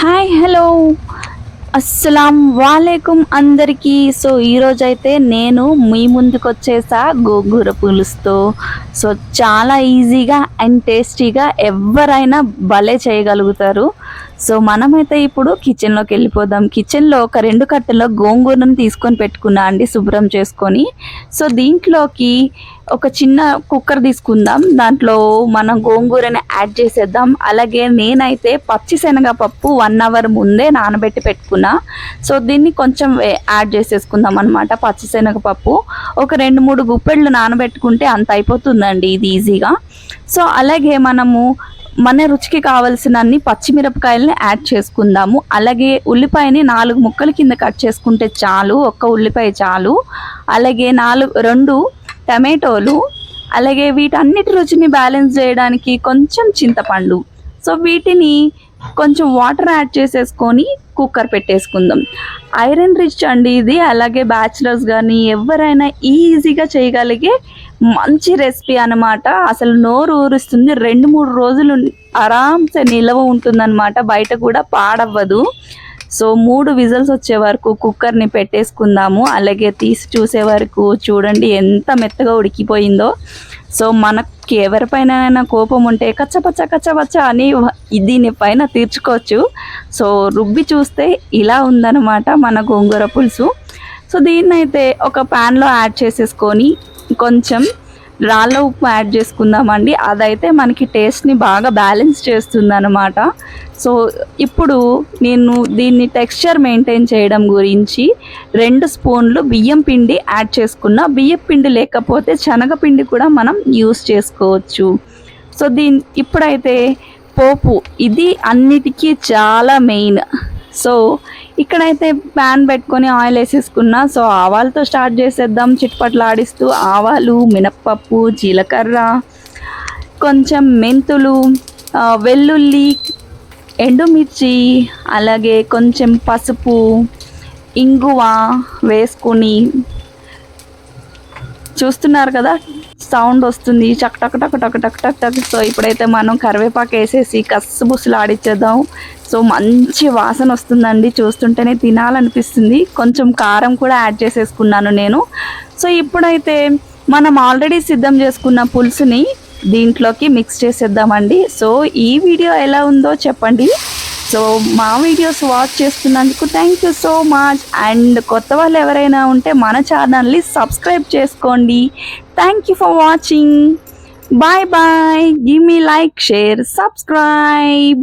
Hi hello అస్సలం వాలేకుం అందరికీ. So ఈరోజు అయితే నేను మీ ముందుకు వచ్చేసా గోంగూర పులుసుతో. సో చాలా ఈజీగా అండ్ టేస్టీగా ఎవరైనా భలే చేయగలుగుతారు. సో మనమైతే ఇప్పుడు కిచెన్లోకి వెళ్ళిపోదాం. కిచెన్లో ఒక రెండు కట్టెల్లో గోంగూరను తీసుకొని పెట్టుకున్నా అండి శుభ్రం చేసుకొని. సో దీంట్లోకి ఒక చిన్న కుక్కర్ తీసుకుందాం. దాంట్లో మనం గోంగూరని యాడ్ చేసేద్దాం. అలాగే నేనైతే పచ్చి శనగపప్పు వన్ అవర్ ముందే నానబెట్టి పెట్టుకున్నా. సో దీన్ని కొంచెం యాడ్ చేసేసుకుందాం అనమాట పచ్చి శనగపప్పు. ఒక రెండు మూడు గుప్పెళ్ళు నానబెట్టుకుంటే అంత అయిపోతుందండి ఇది ఈజీగా సో అలాగే మనము మన రుచికి కావలసిన అన్ని పచ్చిమిరపకాయలని యాడ్ చేసుకుందాము. అలాగే ఉల్లిపాయని నాలుగు ముక్కల కింద కట్ చేసుకుంటే చాలు ఒక్క ఉల్లిపాయ చాలు. అలాగే నాలుగు రెండు టమాటోలు. అలాగే వీటన్నిటి రుచిని బ్యాలెన్స్ చేయడానికి కొంచెం చింతపండు. సో వీటిని కొంచెం వాటర్ యాడ్ చేసేసుకొని కుక్కర్ పెట్టేసుకుందాం. ఐరన్ రిచ్ అండి ఇది. అలాగే బ్యాచిలర్స్ కానీ ఎవరైనా ఈజీగా చేయగలిగే మంచి రెసిపీ అన్నమాట. అసలు నోరు ఊరుస్తుంది. రెండు మూడు రోజులు ఆరామ్సే నిలవ ఉంటుందన్నమాట. బయట కూడా పాడవ్వదు. సో మూడు విజిల్స్ వచ్చే వరకు కుక్కర్ని పెట్టేసుకుందాము. అలాగే తీసి చూసే వరకు చూడండి ఎంత మెత్తగా ఉడికిపోయిందో. సో మనకి ఎవరిపైన కోపం ఉంటే కచ్చపచ్చ కచ్చపచ్చ అని దీని పైన తీర్చుకోవచ్చు. సో రుబ్బి చూస్తే ఇలా ఉందన్నమాట మన గోంగూర పులుసు. సో దీన్నైతే ఒక ప్యాన్లో యాడ్ చేసేసుకొని కొంచెం రాళ్ళ ఉప్పు యాడ్ చేసుకుందామండి. అదైతే మనకి టేస్ట్ని బాగా బ్యాలెన్స్ చేస్తుంది అనమాట సో ఇప్పుడు నేను దీన్ని టెక్స్చర్ మెయింటైన్ చేయడం గురించి రెండు స్పూన్లు బియ్యం పిండి యాడ్ చేసుకున్న. బియ్యం పిండి లేకపోతే శనగపిండి కూడా మనం యూస్ చేసుకోవచ్చు. సో దీని ఇప్పుడైతే పోపు ఇది అన్నిటికీ చాలా మెయిన్. సో ఇక్కడైతే ప్యాన్ పెట్టుకొని ఆయిల్ వేసేసుకున్నా. సో ఆవాలతో స్టార్ట్ చేసేద్దాం. చిట్పట్లు ఆడిస్తూ ఆవాలు మినప్పప్పు జీలకర్ర కొంచెం మెంతులు వెల్లుల్లి ఎండుమిర్చి అలాగే కొంచెం పసుపు ఇంగువ వేసుకొని చూస్తున్నారు కదా? సౌండ్ వస్తుంది. చక్ టక్ టక్ టక్ టక్ టక్ టక్. సో ఇప్పుడైతే మనం కరివేపాకు వేసేసి కస్సు బుస్సులు ఆడిచ్చేద్దాం. సో మంచి వాసన వస్తుందండి. చూస్తుంటేనే తినాలనిపిస్తుంది. కొంచెం కారం కూడా యాడ్ చేసేసుకున్నాను నేను. సో ఇప్పుడైతే మనం ఆల్రెడీ సిద్ధం చేసుకున్న పులుసుని దీంట్లోకి మిక్స్ చేసేద్దామండి. సో ఈ వీడియో ఎలా ఉందో చెప్పండి. సో మా వీడియోస్ వాచ్ చేస్తున్నందుకు thank you so much and కొత్త వాళ్ళు ఎవరైనా ఉంటే మన ఛానల్ని సబ్స్క్రైబ్ చేసుకోండి. Thank you for watching bye bye give me like share subscribe